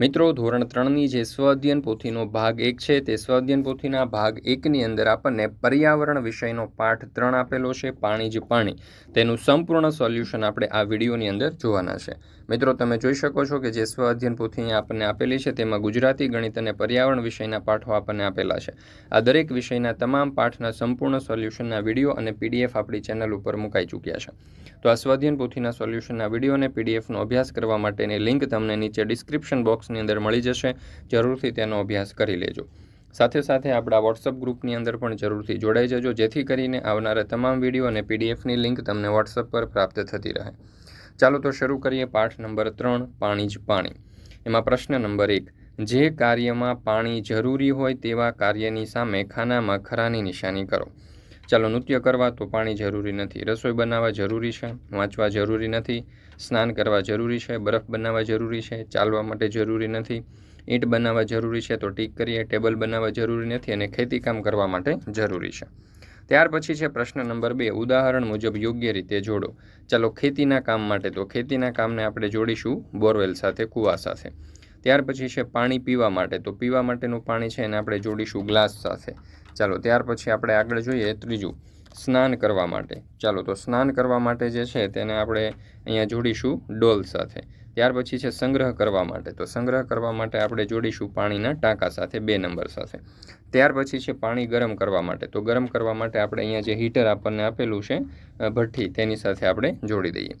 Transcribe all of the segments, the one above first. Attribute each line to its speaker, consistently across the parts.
Speaker 1: મિત્રો, ધોરણ ત્રણની જે સ્વ અધ્યયન પોથીનો ભાગ એક છે, તે સ્વ અધ્યયન પોથીના ભાગ એકની અંદર આપણને પર્યાવરણ વિષયનો પાઠ ત્રણ આપેલો છે, પાણી જ પાણી. તેનું સંપૂર્ણ સોલ્યુશન આપણે આ વિડીયોની અંદર જોવાના છે. મિત્રો, તમે જોઈ શકો છો કે જે સ્વ અધ્યયન પોથી આપણને આપેલી છે, તેમાં ગુજરાતી, ગણિત અને પર્યાવરણ વિષયના પાઠો આપણને આપેલા છે. આ દરેક વિષયના તમામ પાઠના સંપૂર્ણ સોલ્યુશનના વીડિયો અને પીડીએફ આપણી ચેનલ ઉપર મુકાઈ ચૂક્યા છે. તો આ સ્વાધ્યન પોથીના સોલ્યુશનના વીડિયો અને પીડીએફનો અભ્યાસ કરવા માટેની લિંક તમને નીચે ડિસ્ક્રિપ્શન બોક્સની અંદર મળી જશે, જરૂરથી તેનો અભ્યાસ કરી લેજો. સાથે સાથે આપણા વોટ્સઅપ ગ્રુપની અંદર પણ જરૂરથી જોડાઈ જજો, જેથી કરીને આવનારા તમામ વીડિયો અને પીડીએફની લિંક તમને વોટ્સઅપ પર પ્રાપ્ત થતી રહે. ચાલો તો શરૂ કરીએ પાઠ નંબર ત્રણ, પાણી જ પાણી. એમાં પ્રશ્ન નંબર એક, જે કાર્યમાં પાણી જરૂરી હોય તેવા કાર્યની સામે ખાનામાં ખરાની નિશાની કરો. ચાલો નૃત્ય કરવા તો પાણી જરૂરી નથી. રસોઈ બનાવવા જરૂરી છે, વાંચવા જરૂરી નથી, સ્નાન કરવા જરૂરી છે, બરફ બનાવવા જરૂરી છે, ચાલવા માટે જરૂરી નથી, ઈંટ બનાવવા જરૂરી છે તો ટીક કરીએ, ટેબલ બનાવવા જરૂરી નથી અને ખેતીકામ કરવા માટે જરૂરી છે. ત્યાર પછી છે પ્રશ્ન નંબર બે, ઉદાહરણ મુજબ યોગ્ય રીતે જોડો. ચાલો ખેતીના કામ માટે તો ખેતીના કામને આપણે જોડીશું બોરવેલ સાથે, કૂવા સાથે. ત્યાર પછી છે પાણી પીવા માટે. તો પીવા માટેનું પાણી છે એને આપણે જોડીશું ગ્લાસ સાથે. ચાલો, ત્યાર પછી આપણે આગળ જોઈએ ત્રીજું, સ્નાન કરવા માટે. ચાલો, તો સ્નાન કરવા માટે જે છે તેને આપણે અહીંયા જોડીશું ડોલ સાથે. ત્યાર પછી છે સંગ્રહ કરવા માટે. તો સંગ્રહ કરવા માટે આપણે જોડીશું પાણીના ટાંકા સાથે, બે નંબર સાથે. ત્યાર પછી છે પાણી ગરમ કરવા માટે. તો ગરમ કરવા માટે આપણે અહીંયા જે હીટર આપણને આપેલું છે ભઠ્ઠી, તેની સાથે આપણે જોડી દઈએ.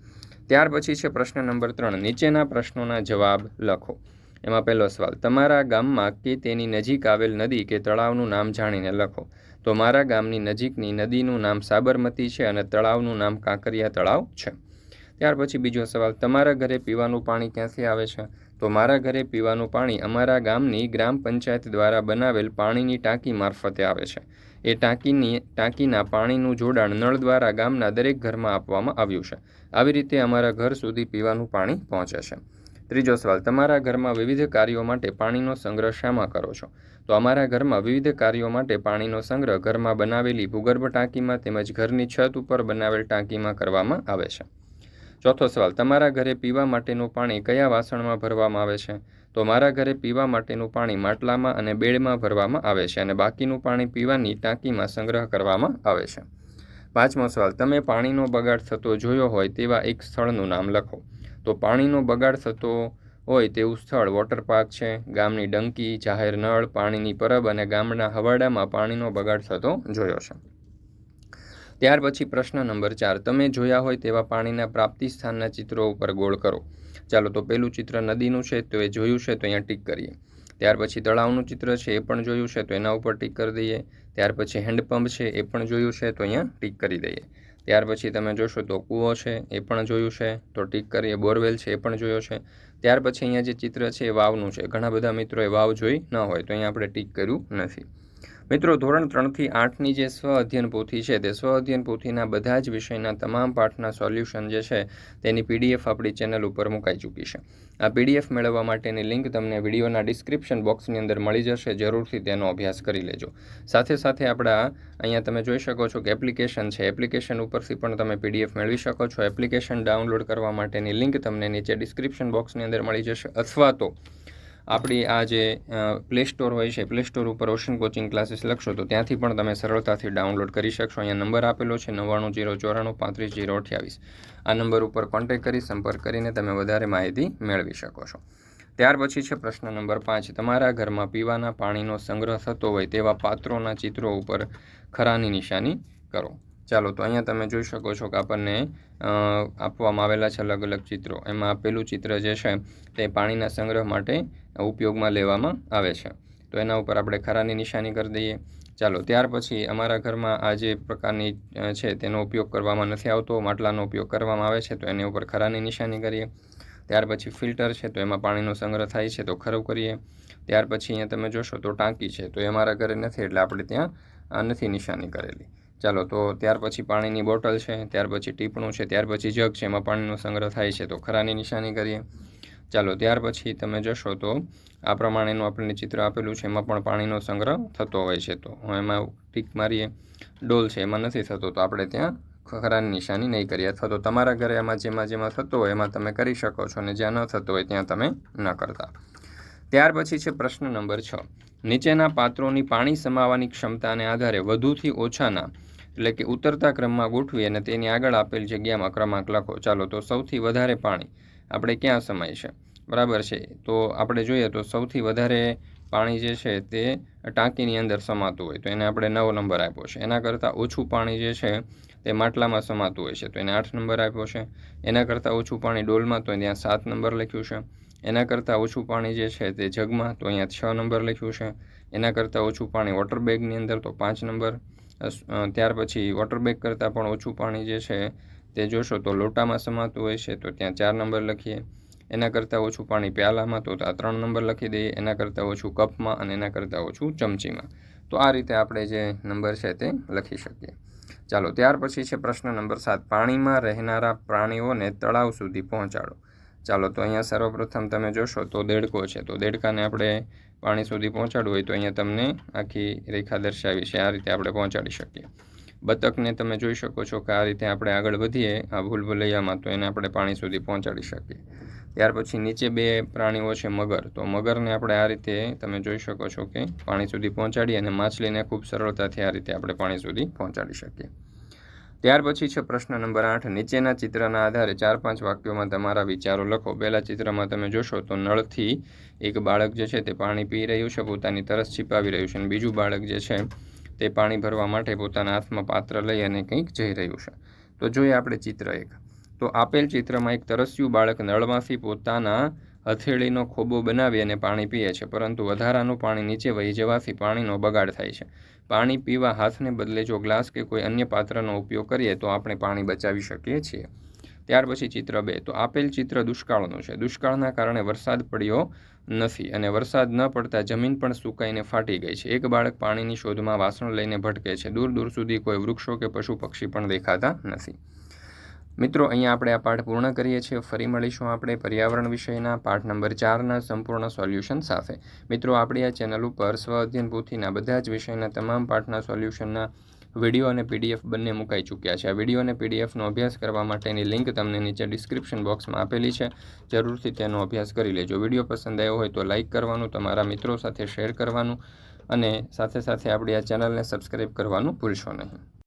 Speaker 1: ત્યાર પછી છે પ્રશ્ન નંબર ત્રણ, નીચેના પ્રશ્નોના જવાબ લખો. એમાં પહેલો સવાલ, તમારા ગામમાં કે તેની નજીક આવેલ નદી કે તળાવનું નામ જાણીને લખો. તો મારા ગામની નજીકની નદીનું નામ સાબરમતી છે અને તળાવનું નામ કાંકરિયા તળાવ છે. ત્યાર પછી બીજો સવાલ, તમારા ઘરે પીવાનું પાણી ક્યાંથી આવે છે? તો મારા ઘરે પીવાનું પાણી અમારા ગામની ગ્રામ પંચાયત દ્વારા બનાવેલ પાણીની ટાંકી મારફતે આવે છે. એ ટાંકીની, ટાંકીના પાણીનું જોડાણ નળ દ્વારા ગામના દરેક ઘરમાં આપવામાં આવ્યું છે. આવી રીતે અમારા ઘર સુધી પીવાનું પાણી પહોંચે છે. ત્રીજો સવાલ, તમારા ઘરમાં વિવિધ કાર્યો માટે પાણીનો સંગ્રહ શામાં કરો છો? તો અમારા ઘરમાં વિવિધ કાર્યો માટે પાણીનો સંગ્રહ ઘરમાં બનાવેલી ભૂગર્ભ ટાંકીમાં તેમજ ઘરની છત ઉપર બનાવેલ ટાંકીમાં કરવામાં આવે છે. ચોથો સવાલ, તમારા ઘરે પીવા માટેનું પાણી કયા વાસણમાં ભરવામાં આવે છે? તો મારા ઘરે પીવા માટેનું પાણી માટલામાં અને બેડમાં ભરવામાં આવે છે અને બાકીનું પાણી પીવાની ટાંકીમાં સંગ્રહ કરવામાં આવે છે. પાંચમો સવાલ, તમે પાણીનો બગાડ થતો જોયો હોય તેવા એક સ્થળનું નામ લખો. તો પાણીનો બગાડ થતો હોય તેવું સ્થળ વોટર પાર્ક છે. ગામની ડંકી, જાહેર નળ, પાણીની પરબ અને ગામના હવાડામાં પાણીનો બગાડ થતો જોયો છે. ત્યાર પછી પ્રશ્ન નંબર ચાર. તમે જોયા હોય તેવા પાણીના પ્રાપ્તિ સ્થાનના ચિત્રો ઉપર ગોળ કરો. ચાલો તો પહેલું ચિત્ર નદીનું છે તો એ જોયું છે તો અહીંયા ટીક કરીએ. ત્યાર પછી તળાવનું ચિત્ર છે એ પણ જોયું છે તો એના ઉપર ટીક કરી દઈએ. ત્યાર પછી હેન્ડપંપ છે એ પણ જોયું છે તો અહીંયા ટીક કરી દઈએ. ત્યાર પછી તમે જોશો તો કૂવો છે, એ પણ જોયું છે, તો ટીક કરીએ બોરવેલ છે, એ પણ જોયો છે. ત્યાર પછી અહીંયા જે ચિત્ર છે એ વાવનું છે. ઘણા બધા મિત્રોએ વાવ જોઈ ન હોય, તો અહીંયા આપણે ટીક કર્યું નથી. મિત્રો, ધોરણ ત્રણથી આઠની જે સ્વ અધ્યયન પોથી છે, તે સ્વ અધ્યયન પોથીના બધા જ વિષયના તમામ પાઠના સોલ્યુશન જે છે, તેની પીડીએફ આપણી ચેનલ ઉપર મુકાઈ ચૂકી છે. આ પીડીએફ મેળવવા માટેની લિંક તમને વિડીયોના ડિસ્ક્રિપ્શન બોક્સની અંદર મળી જશે, જરૂરથી તેનો અભ્યાસ કરી લેજો. સાથે સાથે આપણા અહીંયા તમે જોઈ શકો છો કે એપ્લિકેશન છે. એપ્લિકેશન ઉપરથી પણ તમે પીડીએફ મેળવી શકો છો. એપ્લિકેશન ડાઉનલોડ કરવા માટેની લિંક તમને નીચે ડિસ્ક્રિપ્શન બોક્સની અંદર મળી જશે અથવા તો આપણી આ જે પ્લે સ્ટોર હોય છે પ્લે સ્ટોર ઉપર ઓશન કોચિંગ ક્લાસીસ લખશો, તો ત્યાંથી પણ તમે સરળતાથી ડાઉનલોડ કરી શકશો. અહીંયા નંબર આપેલો છે નવ્વાણું જીરો ચોરાણું પાંત્રીસ જીરો અઠ્યાવીસ. આ નંબર ઉપર કોન્ટેક્ટ કરી, સંપર્ક કરીને તમે વધારે માહિતી મેળવી શકો છો. ત્યાર પછી છે પ્રશ્ન નંબર પાંચ. તમારા ઘરમાં પીવાના પાણીનો સંગ્રહ થતો હોય તેવા પાત્રોના ચિત્રો ઉપર ખરાની નિશાની કરો. ચાલો, તો અહીંયા તમે જોઈ શકો છો કે આપણને આપવામાં આવેલા છે અલગ અલગ ચિત્રો. એમાં પેલું ચિત્ર જે છે, તે પાણીના સંગ્રહ માટે ઉપયોગમાં લેવામાં આવે છે. તો એના ઉપર આપણે ખરાની નિશાની કરી દઈએ. ચાલો, ત્યાર પછી અમારા ઘરમાં આ જે પ્રકારની છે, તેનો ઉપયોગ કરવામાં નથી આવતો, માટલાનો ઉપયોગ કરવામાં આવે છે, તો એની ઉપર ખરાની નિશાની કરીએ. ત્યાર પછી ફિલ્ટર છે, તો એમાં પાણીનો સંગ્રહ થાય છે, તો ખરું કરીએ. ત્યાર પછી અહીંયા તમે જોશો તો ટાંકી છે, તો એ અમારા ઘરે નથી, એટલે આપણે ત્યાં નથી નિશાની કરેલી. ચાલો, તો ત્યાર પછી પાણીની બોટલ છે, ત્યાર પછી ટીપણું છે, ત્યાર પછી જગ છે, એમાં પાણીનો સંગ્રહ થાય છે, તો ખરાની નિશાની કરીએ. ચાલો, ત્યાર પછી તમે જશો, તો આ પ્રમાણેનું આપણને ચિત્ર આપેલું છે, એમાં પણ પાણીનો સંગ્રહ થતો હોય છે, તો હું એમાં ટીક મારીએ. ડોલ છે, એમાં નથી થતો, તો આપણે ત્યાં ખરાની નિશાની નહીં કરીએ. અથવા તો તમારા ઘરે એમાં જેમાં જેમાં થતો હોય, એમાં તમે કરી શકો છો, અને જ્યાં ન થતો હોય, ત્યાં તમે ન કરતા. ત્યાર પછી છે પ્રશ્ન નંબર છ. નીચેના પાત્રોની પાણી સમાવવાની ક્ષમતાને આધારે વધુથી ઓછાના એટલે કે ઉતરતા ક્રમમાં ગોઠવી અને તેની આગળ આપેલ જગ્યામાં ક્રમાંક લખો. ચાલો, તો સૌથી વધારે પાણી આપણે ક્યાં સમાય છે? બરાબર છે. તો આપણે જોઈએ તો સૌથી વધારે પાણી જે છે તે ટાંકીની અંદર સમાતું હોય. તો એને આપણે નવો નંબર આપ્યો છે. એના કરતાં ઓછું પાણી જે છે તે માટલામાં સમાતું હોય છે. તો એને આઠ નંબર આપ્યો છે. એના કરતાં ઓછું પાણી ડોલમાં તો ત્યાં સાત નંબર લખ્યું છે. એના કરતાં ઓછું પાણી જે છે તે જગમાં તો અહીંયા છ નંબર લખ્યું છે. એના કરતાં ઓછું પાણી વોટર બેગની અંદર તો પાંચ નંબર. ત્યાર પછી વોટર બેગ કરતાં પણ ઓછું પાણી જે છે તે જોશો તો લોટામાં સમાતું હોય છે તો ત્યાં ચાર નંબર લખીએ. એના કરતાં ઓછું પાણી પ્યાલામાં તો આ ત્રણ નંબર લખી દઈએ. એના કરતાં ઓછું કપમાં અને એના કરતાં ઓછું ચમચીમાં. તો આ રીતે આપણે જે નંબર છે તે લખી શકીએ. ચાલો, ત્યાર પછી છે પ્રશ્ન નંબર સાત. પાણીમાં રહેનારા પ્રાણીઓને તળાવ સુધી પહોંચાડો. ચાલો, તો અહીંયા સર્વપ્રથમ તમે જોશો તો દેડકો છે. તો દેડકાને આપણે પાણી સુધી પહોંચાડવું હોય તો અહીંયા તમને આખી રેખા દર્શાવી છે. આ રીતે આપણે પહોંચાડી શકીએ. બતકને તમે જોઈ શકો છો કે આ રીતે આપણે આગળ વધીએ આ ભૂલભુલૈયામાં તો એને આપણે પાણી સુધી પહોંચાડી શકીએ. ત્યાર પછી નીચે બે પ્રાણીઓ છે મગર. તો મગરને આપણે આ રીતે તમે જોઈ શકો છો કે પાણી સુધી પહોંચાડી અને માછલીને ખૂબ સરળતાથી આ રીતે આપણે પાણી સુધી પહોંચાડી શકીએ. ત્યાર પછી છે પ્રશ્ન નંબર આઠ. નીચેના ચિત્રના આધારે ચાર પાંચ વાક્યોમાં તમારા વિચારો લખો. પહેલા ચિત્રમાં તમે જોશો તો નળથી એક બાળક જે છે તે પાણી પી રહ્યું છે, પોતાની તરસ છીપાવી રહ્યું છે અને બીજું બાળક જે છે તે પાણી ભરવા માટે પોતાના હાથમાં પાત્ર લઈ અને કંઈક જઈ રહ્યું છે. તો જોઈએ આપણે ચિત્ર એક. તો આપેલ ચિત્રમાં એક તરસ્યું બાળક નળમાંથી પોતાના હથેળીનો ખોબો બનાવી અને પાણી પીએ છે, પરંતુ વધારાનું પાણી નીચે વહી જવાથી પાણીનો બગાડ થાય છે. પાણી પીવા હાથને બદલે જો ગ્લાસ કે કોઈ અન્ય પાત્રનો ઉપયોગ કરીએ તો આપણે પાણી બચાવી શકીએ છીએ. ત્યાર પછી ચિત્ર બે. તો આપેલ ચિત્ર દુષ્કાળનું છે. દુષ્કાળના કારણે વરસાદ પડ્યો નથી અને વરસાદ ન પડતા જમીન પણ સુકાઈને ફાટી ગઈ છે. એક બાળક પાણીની શોધમાં વાસણ લઈને ભટકે છે. દૂર દૂર સુધી કોઈ વૃક્ષો કે પશુ પક્ષી પણ દેખાતા નથી. મિત્રો, અહીંયા આપણે આ પાઠ પૂર્ણ કરીએ છીએ. ફરી મળીશું આપણે પર્યાવરણ વિષયના પાઠ નંબર ચારના સંપૂર્ણ સોલ્યુશન સાથે. મિત્રો, આપણી આ ચેનલ ઉપર સ્વ અધ્યયન પોથીના બધા જ વિષયના તમામ પાઠના સોલ્યુશનના વીડિયો અને પીડીએફ બંને મુકાઈ ચૂક્યા છે. આ વીડિયો અને પીડીએફનો અભ્યાસ કરવા માટેની લિંક તમને નીચે ડિસ્ક્રિપ્શન બોક્સમાં આપેલી છે. જરૂરથી તેનો અભ્યાસ કરી લેજો. વીડિયો પસંદ આવ્યો હોય તો લાઇક કરવાનું, તમારા મિત્રો સાથે શેર કરવાનું અને સાથે સાથે આપણી આ ચેનલને સબસ્ક્રાઈબ કરવાનું ભૂલશો નહીં.